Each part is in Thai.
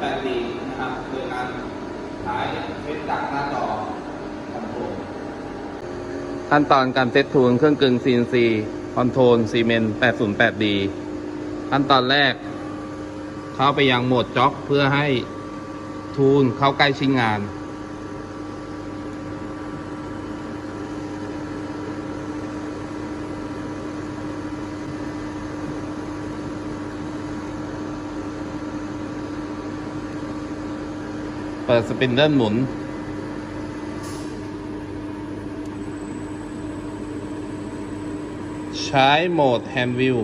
8ปีนะครับ โดยการใช้เซ็ตจากหน้าจอคอนโทรลขั้นตอนการเซ็ตทูนเครื่องกึ่ง CNC คอนโทรลซีเมนต์ 808D ขั้นตอนแรก เข้าไปยังโหมดจ็อกเพื่อให้ทูนเข้าใกล้ชิ้นงาน เปิดสปินเดิลหมุน ใช้โหมด Hand View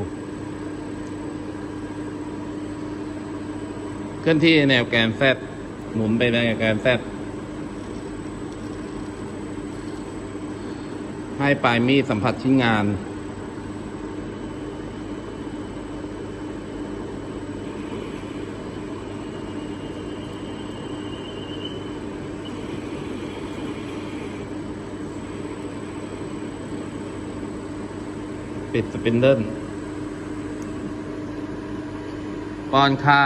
เคลื่อนที่แนวแกน Z หมุนไปในวแกน Z ให้ปลายมีดสัมผัสชิ้นงาน ปิดสปินเดิลป้อนค่า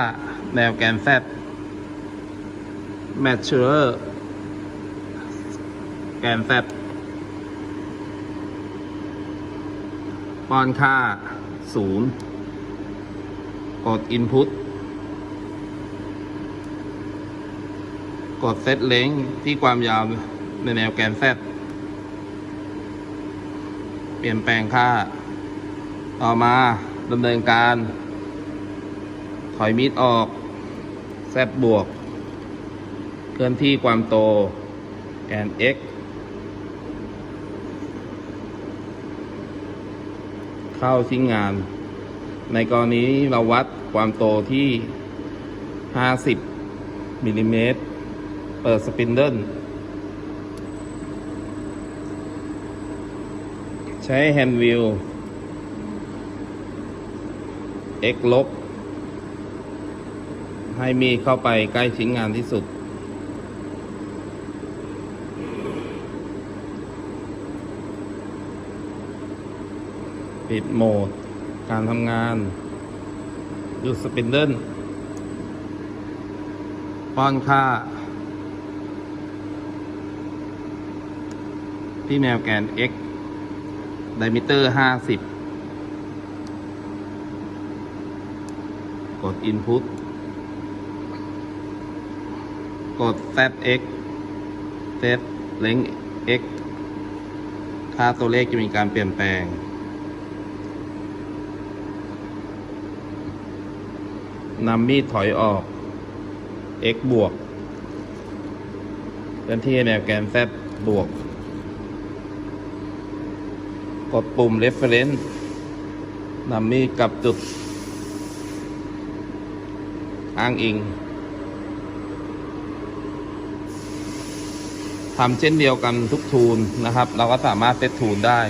แนวแกน Z Maturer แกน Z ป้อนค่า 0 กด Input กด Set Length ที่ความยาวในแนวแกน Z เปลี่ยนแปลงค่า ต่อมาดำเนินการ ถอยมีดออก แซดบวก เคลื่อนที่ความโตแกน x เข้าชิ้นงาน ในกรณีเราวัดความโตที่ 50มิลลิเมตร เปิดสปินเดิลใช้แฮนด์วิว x ลบ ให้มีเข้าไปใกล้ชิ้นงานที่สุด ปิดโหมด การทำงานหยุดสปินเดิลป้อนค่า ที่แนวแกน x ไดมิเตอร์ 50 กด Input กด ZX Set Length X ค่าตัวเลขจะมีการเปลี่ยนแปลง นำมีดถอยออก x บวกเคลื่อนที่แนวแกน z บวก กดปุ่ม reference นำมีดกลับจุด อ้างอิงทำเช่นเดียวกันทุกทูนนะครับ เราก็สามารถเซตทูนได้